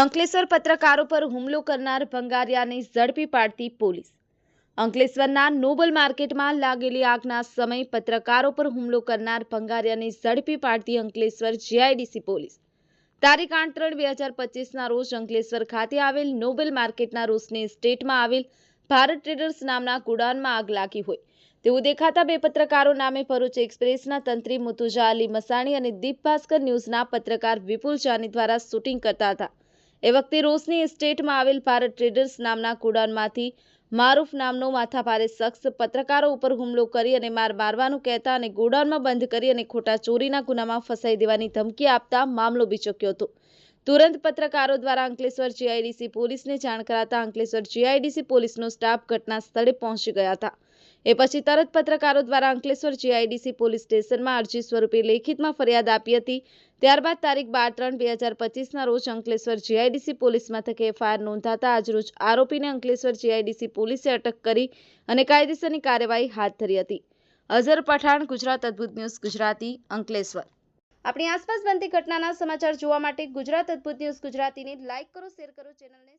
અંકલેશ્વર પત્રકારો પર હુમલો કરનાર ભંગારિયાને ઝડપી પાડતી પોલીસ. અંકલેશ્વરના નોબલ માર્કેટમાં લાગેલી આગના સમય પત્રકારો પર હુમલો કરનાર ભંગારિયાને ઝડપી પાડતી અંકલેશ્વર જીઆઈડીસી પોલીસ. તારીખ આઠ ત્રણ બે હજાર પચીસના રોજ અંકલેશ્વર ખાતે આવેલ નોબેલ માર્કેટના રોશની સ્ટેટમાં આવેલ ભારત ટ્રેડર્સ નામના ગોડાઉનમાં આગ લાગી હોય. તેવું દેખાતા બે પત્રકારો નામે ભરૂચ એક્સપ્રેસના તંત્રી મુતુજા અલી મસાણી અને દીપ ભાસ્કર ન્યૂઝના પત્રકાર વિપુલ જાની દ્વારા શૂટિંગ કરતા હતા. એ વખતે રોશની એસ્ટેટમાં આવેલ ભારત ટ્રેડર્સ નામના કુડાનમાંથી મારૂફ નામનો માથાભારે શખ્સ પત્રકારો ઉપર હુમલો કરી અને માર મારવાનું કહેતા અને ગોડાઉનમાં બંધ કરી અને ખોટા ચોરીના ગુનામાં ફસાઈ દેવાની ધમકી આપતા મામલો બીચક્યો હતો. તુરંત પત્રકારો દ્વારા અંકલેશ્વર જીઆઈડીસી પોલીસને જાણ કરાતા અંકલેશ્વર જીઆઈડીસી પોલીસનો સ્ટાફ ઘટના સ્થળે પહોંચી ગયા હતા. એ પછી તરત પત્રકારો દ્વારા અંકલેશ્વર જીઆઈડીસી પોલીસ સ્ટેશનમાં અરજી સ્વરૂપે લેખિતમાં ફરિયાદ આપી હતી. ત્યારબાદ તારીખ બાર ત્રણ બે હજાર પચીસના રોજ અંકલેશ્વર જીઆઈડીસી પોલીસ મથકે એફઆઈઆર નોંધાતા આજરોજ આરોપીને અંકલેશ્વર જીઆઈડીસી પોલીસે અટક કરી અને કાયદેસરની કાર્યવાહી હાથ ધરી હતી. અઝર પઠાણ, ગુજરાત અદ્ભુત ન્યૂઝ, ગુજરાતી, અંકલેશ્વર. આપણી આસપાસ બનતી ઘટનાના સમાચાર જોવા માટે ગુજરાત અદ્ભુત ન્યૂઝ ગુજરાતીને લાઇક કરો, શેર કરો, ચેનલને